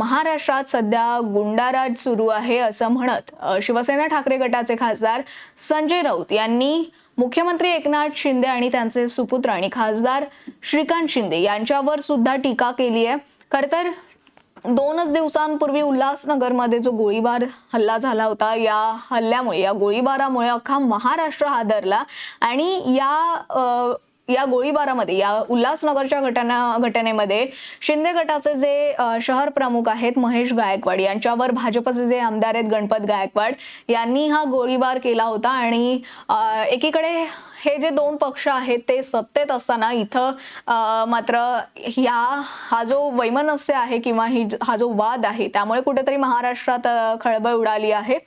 महाराष्ट्रात सध्या गुंडाराज सुरू आहे असं म्हणत शिवसेना ठाकरे गटाचे खासदार संजय राऊत यांनी मुख्यमंत्री एकनाथ शिंदे आणि त्यांचे सुपुत्र आणि खासदार श्रीकांत शिंदे यांच्यावर सुद्धा टीका केली आहे. खर तर दोनच दिवसांपूर्वी उल्हासनगरमध्ये जो गोळीबार हल्ला झाला होता या हल्ल्यामुळे या गोळीबारामुळे अख्खा महाराष्ट्र हादरला आणि या या गोळीबारामध्ये या उल्हासनगरच्या घटना घटनेमध्ये शिंदे गटाचे जे शहर प्रमुख आहेत महेश गायकवाड यांच्यावर भाजपचे जे आमदार आहेत गणपत गायकवाड यांनी हा गोळीबार केला होता आणि एकीकडे हे जे दोन पक्ष आहेत ते सत्तेत असताना इथं मात्र या हा जो वैमनस्य आहे किंवा ही हा जो वाद आहे त्यामुळे कुठेतरी महाराष्ट्रात खळबळ उडाली आहे.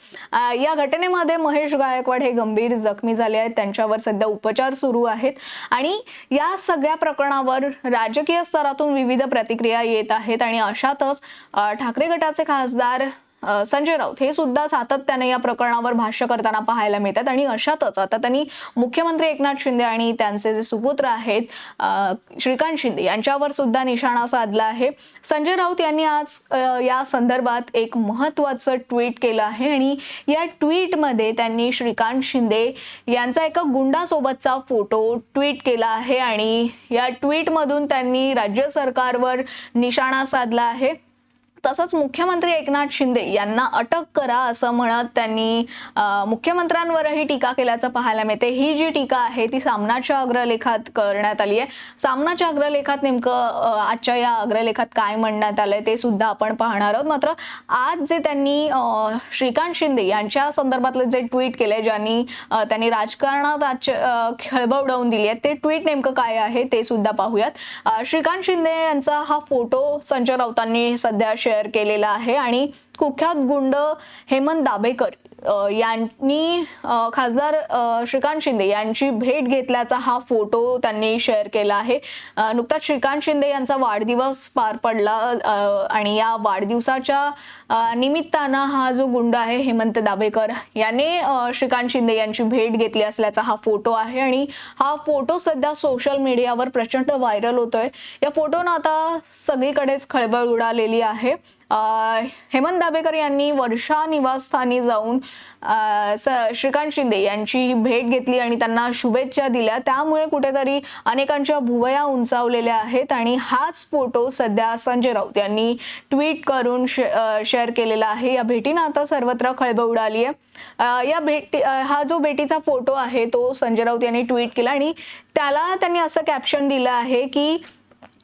या घटनेमध्ये महेश गायकवाड हे गंभीर जखमी झाले आहेत. त्यांच्यावर सध्या उपचार सुरू आहेत. आणि या सगळ्या प्रकरणावर राजकीय स्तरातून विविध प्रतिक्रिया येत आहेत. आणि अशातच ठाकरे गटाचे खासदार संजय राऊत हे सुद्धा सातत्याने या प्रकरणावर भाष्य करताना पाहायला मिळतात आणि अशातच आता त्यांनी मुख्यमंत्री एकनाथ शिंदे आणि त्यांचे जे सुपुत्र आहेत श्रीकांत शिंदे यांच्यावर सुद्धा निशाणा साधला आहे. संजय राऊत यांनी आज या संदर्भात एक महत्वाचं ट्विट केलं आहे आणि या ट्विटमध्ये त्यांनी श्रीकांत शिंदे यांचा एका गुंडासोबतचा फोटो ट्विट केला आहे आणि या ट्विटमधून त्यांनी राज्य सरकारवर निशाणा साधला आहे. तसंच मुख्यमंत्री एकनाथ शिंदे यांना अटक करा असं म्हणत त्यांनी मुख्यमंत्र्यांवरही टीका केल्याचं पाहायला मिळते. ही जी टीका आहे ती सामनाच्या अग्रलेखात करण्यात आली आहे. सामनाच्या अग्रलेखात नेमकं आजच्या या अग्रलेखात काय म्हणण्यात आलंय ते सुद्धा आपण पाहणार आहोत. मात्र आज जे त्यांनी श्रीकांत शिंदे यांच्या संदर्भातले जे ट्विट केले ज्यांनी त्यांनी राजकारणात आज खळबळ उडवून दिली आहे ते ट्विट नेमकं काय आहे ते सुद्धा पाहूयात. श्रीकांत शिंदे यांचा हा फोटो संजय राऊतांनी सध्या शेअर केलेला आहे. आणि कुख्यात गुंड हेमंत दाभेकर यांनी खासदार श्रीकांत शिंदे यांची भेट घेतल्याचा हा फोटो त्यांनी शेअर केला आहे. नुकताच श्रीकांत शिंदे यांचा वाढदिवस पार पडला आणि या वाढदिवसाच्या निमित्तानं हा जो गुंड आहे हेमंत दाभेकर याने श्रीकांत शिंदे यांची भेट घेतली असल्याचा हा फोटो आहे. आणि हा फोटो सध्या सोशल मीडियावर प्रचंड व्हायरल होतोय. या फोटोनं आता सगळीकडेच खळबळ उडालेली आहे. हेमंत दाभेकर यांनी वर्षा निवासस्थानी जाऊन स- श्रीकांत शिंदे यांची भेट घेतली आणि त्यांना शुभेच्छा दिल्या. त्यामुळे कुठेतरी अनेकांच्या भुवया उंचावलेल्या आहेत आणि हाच फोटो सध्या संजय राऊत यांनी ट्विट करून शे- शेअर केलेला आहे. या भेटीनं आता सर्वत्र खळबळ उडाली आहे. या भेटी हा जो भेटीचा फोटो आहे तो संजय राऊत यांनी ट्विट केला आणि त्याला त्यांनी असं कॅप्शन दिलं आहे की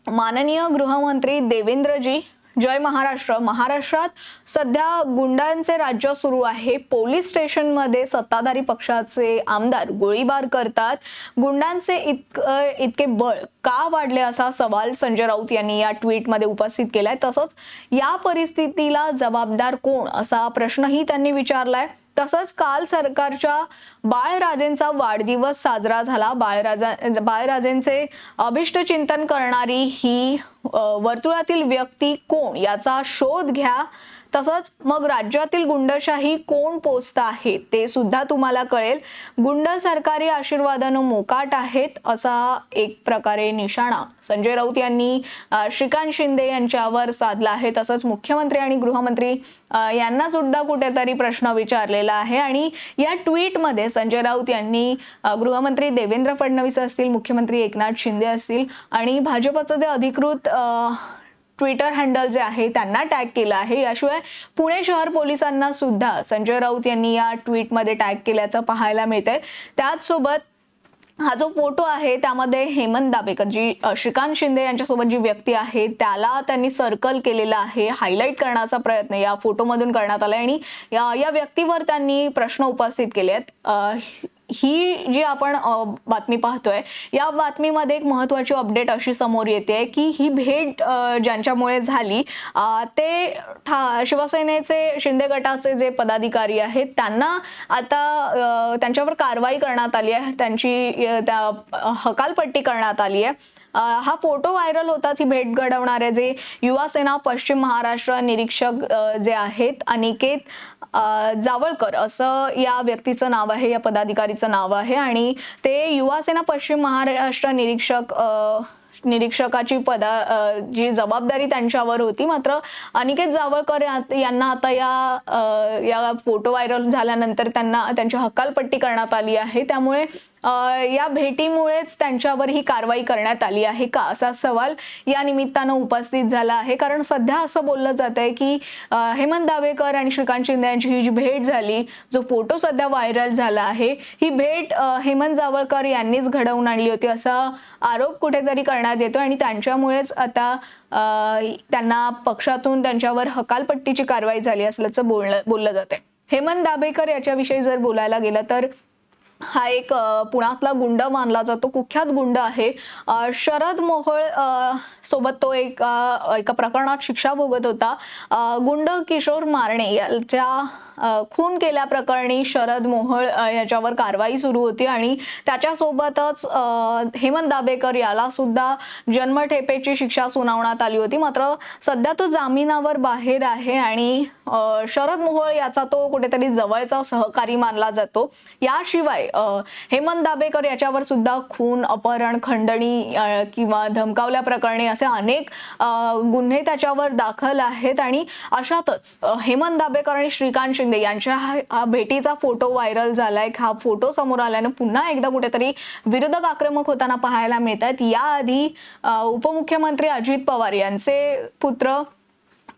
माननीय गृहमंत्री देवेंद्रजी जय महाराष्ट्र. महाराष्ट्रात सध्या गुंडांचे राज्य सुरू आहे. पोलीस स्टेशनमध्ये सत्ताधारी पक्षाचे आमदार गोळीबार करतात. गुंडांचे इत इतके बळ का वाढले असा सवाल संजय राऊत यांनी या ट्विटमध्ये उपस्थित केलाय. तसंच या परिस्थितीला जबाबदार कोण असा प्रश्नही त्यांनी विचारलाय. तसंच काल सरकारच्या बाळराजेंचा वाढदिवस साजरा झाला. बाळराजा बाळराजेंचे अभिष्ट चिंतन करणारी ही वर्तुळातील व्यक्ती कोण याचा शोध घ्या. तसंच मग राज्यातील गुंडशाही कोण पोचत आहे ते सुद्धा तुम्हाला कळेल. गुंड सरकारी आशीर्वादानं मोकाट आहेत असा एक प्रकारे निशाणा. संजय राऊत यांनी श्रीकांत शिंदे यांच्यावर साधला आहे. तसंच मुख्यमंत्री आणि गृहमंत्री यांना सुद्धा कुठेतरी प्रश्न विचारलेला आहे. आणि या ट्विटमध्ये संजय राऊत यांनी गृहमंत्री देवेंद्र फडणवीस असतील मुख्यमंत्री एकनाथ शिंदे असतील आणि भाजपचं जे अधिकृत ट्विटर हँडल जे आहे त्यांना टॅग केलं आहे. याशिवाय पुणे शहर पोलिसांना सुद्धा संजय राऊत यांनी या ट्विटमध्ये टॅग केल्याचं पाहायला मिळतंय. त्याचसोबत हा जो फोटो आहे त्यामध्ये हेमंत दाबेकर जी श्रीकांत शिंदे यांच्यासोबत जी व्यक्ती आहे त्याला त्यांनी सर्कल केलेला आहे हायलाईट करण्याचा प्रयत्न या फोटोमधून करण्यात आला आणि या या व्यक्तीवर त्यांनी प्रश्न उपस्थित केले आहेत ही जी आपण बातमी पाहतोय या बातमीमध्ये एक महत्वाची अपडेट अशी समोर येते की ही भेट ज्यांच्यामुळे झाली ते ठा शिवसेनेचे शिंदे गटाचे जे पदाधिकारी आहेत त्यांना आता त्यांच्यावर कारवाई करण्यात आली आहे त्यांची त्या हकालपट्टी करण्यात आली आहे. हा फोटो व्हायरल होताच ही भेट घडवणारे जे युवा सेना पश्चिम महाराष्ट्र निरीक्षक जे आहेत अनिकेत जावळकर असं या व्यक्तीचं नाव आहे या पदाधिकारीचं नाव आहे आणि ते युवासेना पश्चिम महाराष्ट्र निरीक्षक निरीक्षकाची पदा जी जबाबदारी त्यांच्यावर होती. मात्र अनिकेत जावळकर यांना आता या या फोटो व्हायरल झाल्यानंतर त्यांना त्यांची हकालपट्टी करण्यात आली आहे. त्यामुळे या भेटीमुळेच त्यांच्यावर ही कारवाई करण्यात आली आहे का असा सवाल या निमित्तानं उपस्थित झाला आहे. कारण सध्या असं बोललं जात आहे की हेमंत दावेकर आणि श्रीकांत शिंदे यांची ही जी भेट झाली जो फोटो सध्या व्हायरल झाला आहे ही भेट हेमंत जावळकर यांनीच घडवून आणली होती असा आरोप कुठेतरी करण्यात येतो आणि त्यांच्यामुळेच आता त्यांना पक्षातून त्यांच्यावर हकालपट्टीची कारवाई झाली असल्याचं बोलणं बोललं जात आहे हेमंत दाभेकर याच्याविषयी जर बोलायला गेलं तर हा एक पुण्यातला गुंड मानला जातो. कुख्यात गुंड आहे. शरद मोहोळ सोबत तो एक एका प्रकरणात शिक्षा भोगत होता. गुंड किशोर मारणे याच्या खून केल्याप्रकरणी शरद मोहळ याच्यावर कारवाई सुरू होती आणि त्याच्यासोबतच हेमंत दाबेकर याला सुद्धा जन्मठेपेची शिक्षा सुनावण्यात आली होती. मात्र सध्या तो जामिनावर बाहेर आहे आणि शरद मोहोळ याचा तो कुठेतरी जवळचा सहकारी मानला जातो. याशिवाय हेमंत दाबेकर याच्यावर सुद्धा खून अपहरण खंडणी किंवा धमकावल्या प्रकरणी असे अनेक गुन्हे त्याच्यावर दाखल आहेत आणि अशातच हेमंत दाबेकर आणि श्रीकांत शिंदे यांच्या हा भेटीचा फोटो व्हायरल झालाय. हा फोटो समोर आल्यानं पुन्हा एकदा कुठेतरी विरोधक आक्रमक होताना पाहायला मिळत आहेत याआधी उपमुख्यमंत्री अजित पवार यांचे पुत्र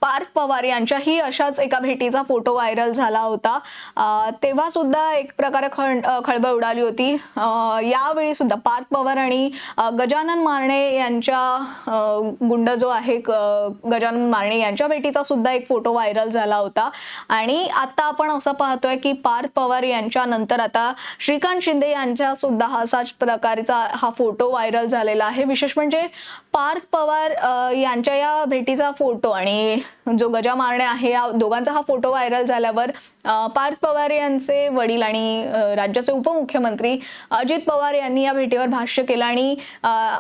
पार्थ पवार यांच्याही अशाच एका भेटीचा फोटो व्हायरल झाला होता. तेव्हा सुद्धा एक प्रकारे खळ खळबळ उडाली होती. यावेळी सुद्धा पार्थ पवार आणि गजानन मारणे यांच्या गुंड जो आहे ग- गजानन मारणे यांच्या भेटीचा सुद्धा एक फोटो व्हायरल झाला होता. आणि आता आपण असं पाहतोय की पार्थ पवार यांच्या नंतर आता श्रीकांत शिंदे यांच्या सुद्धा असाच प्रकारचा हा फोटो व्हायरल झालेला आहे. विशेष म्हणजे पार्थ पवार यांच्या या भेटीचा फोटो आणि जो गजा मारणे आहे या दोघांचा हा फोटो व्हायरल झाल्यावर पार्थ पवार यांचे वडील आणि राज्याचे उपमुख्यमंत्री अजित पवार यांनी या भेटीवर भाष्य केलं आणि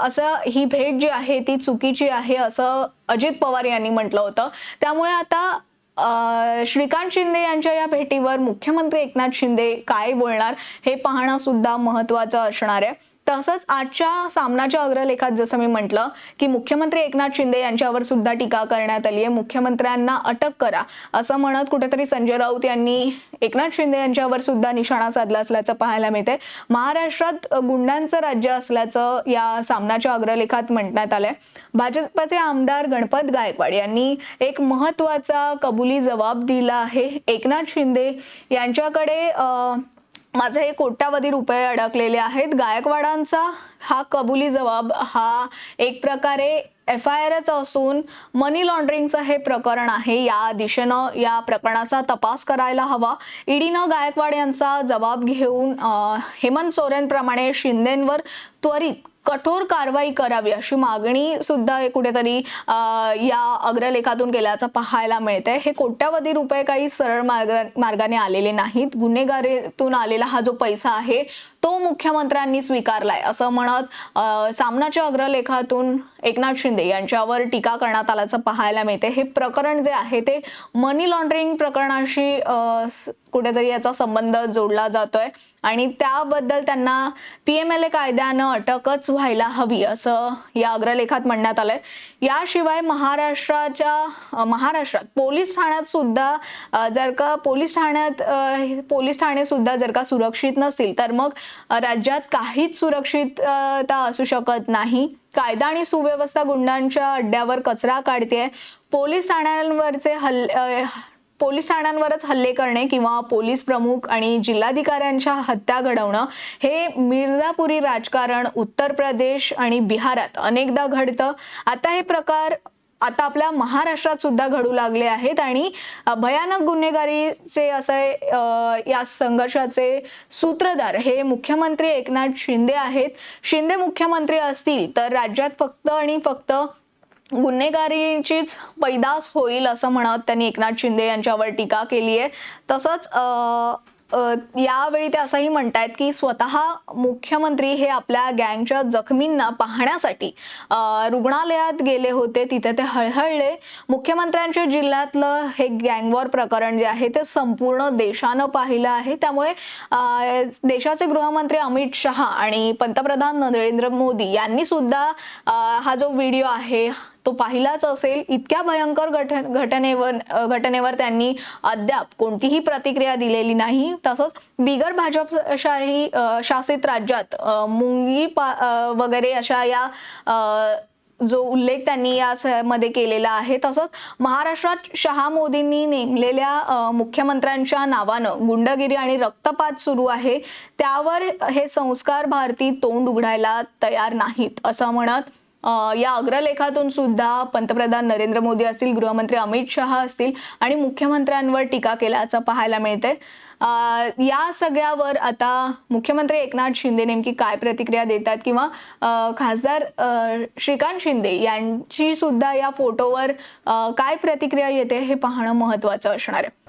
असं ही भेट जी आहे ती चुकीची आहे असं अजित पवार यांनी म्हटलं होतं. त्यामुळे आता श्रीकांत शिंदे यांच्या या भेटीवर मुख्यमंत्री एकनाथ शिंदे काय बोलणार हे पाहणं सुद्धा महत्वाचं असणार आहे. तसंच आजच्या सामनाच्या अग्रलेखात जसं मी म्हटलं की मुख्यमंत्री एकनाथ शिंदे यांच्यावर सुद्धा टीका करण्यात आली आहे मुख्यमंत्र्यांना अटक करा. असं म्हणत कुठेतरी संजय राऊत यांनी एकनाथ शिंदे यांच्यावर सुद्धा निशाणा साधला असल्याचं पाहायला मिळते महाराष्ट्रात गुंडांचं राज्य असल्याचं या सामनाच्या अग्रलेखात म्हणण्यात आलंय. भाजपचे आमदार गणपत गायकवाड यांनी एक महत्त्वाचा कबुली जबाब दिला आहे. एकनाथ शिंदे यांच्याकडे माझे कोट्यावधी रुपये अडकलेले आहेत. गायकवाडांचा हा कबुली जबाब हा एक प्रकारे एफ आय आरच असून मनी लॉन्ड्रिंगचं हे प्रकरण आहे. या दिशेनं या प्रकरणाचा तपास करायला हवा. ईडीनं गायकवाड यांचा जबाब घेऊन हेमंत सोरेनप्रमाणे शिंदेंवर त्वरित कठोर कारवाई करावी अशी मागणी सुद्धा कुठेतरी या अग्रलेखातून केल्याचं पाहायला मिळतंय. हे कोट्यावधी रुपये काही सरळ मार्ग मार्गाने आलेले नाहीत. गुन्हेगारीतून आलेला हा जो पैसा आहे तो मुख्यमंत्र्यांनी स्वीकारलाय असं म्हणत सामनाच्या अग्रलेखातून एकनाथ शिंदे यांच्यावर टीका करण्यात आल्याचं पाहायला मिळते. हे प्रकरण जे आहे ते मनी लॉन्ड्रिंग प्रकरणाशी कुठेतरी याचा संबंध जोडला जातोय आणि त्याबद्दल त्यांना पी एम एल ए कायद्यानं अटकच व्हायला हवी असं या अग्रलेखात म्हणण्यात आलंय. याशिवाय महाराष्ट्राच्या महाराष्ट्रात पोलीस ठाण्यात सुद्धा जर का पोलीस ठाण्यात पोलीस ठाणे सुद्धा जर का सुरक्षित नसतील तर मग राज्यात काहीच सुरक्षितता असू शकत नाही. कायदा आणि सुव्यवस्था गुंडांच्या अड्ड्यावर कचरा काढते पोलीस ठाण्यांवरचे हल्ले पोलीस ठाण्यांवरच हल्ले करणे किंवा पोलीस प्रमुख आणि जिल्हाधिकाऱ्यांच्या हत्या घडवणं हे मिर्झापुरी राजकारण उत्तर प्रदेश आणि बिहारात अनेकदा घडतं. आता हे प्रकार आता आपल्या महाराष्ट्रात सुद्धा घडू लागले आहेत आणि भयानक गुन्हेगारीचे असे या संघर्षाचे सूत्रधार हे मुख्यमंत्री एकनाथ शिंदे आहेत. शिंदे मुख्यमंत्री असतील तर राज्यात फक्त आणि फक्त गुन्हेगारीचीच पैदास होईल असं म्हणत त्यांनी एकनाथ शिंदे यांच्यावर टीका केली आहे. तसंच यावेळी ते असंही म्हणतायत की स्वतः मुख्यमंत्री हे आपल्या गँगच्या जखमींना पाहण्यासाठी रुग्णालयात गेले होते. तिथे ते हळहळले. मुख्यमंत्र्यांच्या जिल्ह्यातलं हे गँगवॉर प्रकरण जे आहे ते संपूर्ण देशानं पाहिलं आहे. त्यामुळे देशाचे गृहमंत्री अमित शहा आणि पंतप्रधान नरेंद्र मोदी यांनी सुद्धा हा जो व्हिडिओ आहे तो पाहिलाच असेल. इतक्या भयंकर घट घटनेवर घटनेवर त्यांनी अद्याप कोणतीही प्रतिक्रिया दिलेली नाही. तसंच बिगर भाजपशाही अ, शासित राज्यात मुंगी पा वगैरे अशा या जो उल्लेख त्यांनी या स- मध्ये केलेला आहे. तसंच महाराष्ट्रात शहा मोदींनी नेमलेल्या मुख्यमंत्र्यांच्या नावानं गुंडगिरी आणि रक्तपात सुरू आहे. त्यावर हे संस्कार भारती तोंड उघडायला तयार नाहीत असं म्हणत या अग्रलेखातून सुद्धा पंतप्रधान नरेंद्र मोदी असतील गृहमंत्री अमित शहा असतील आणि मुख्यमंत्र्यांवर टीका केल्याचं पाहायला मिळते या सगळ्यावर आता मुख्यमंत्री एकनाथ शिंदे नेमकी काय प्रतिक्रिया देतात किंवा खासदार श्रीकांत शिंदे यांची सुद्धा या फोटोवर काय प्रतिक्रिया येते हे पाहणं महत्वाचं असणार आहे.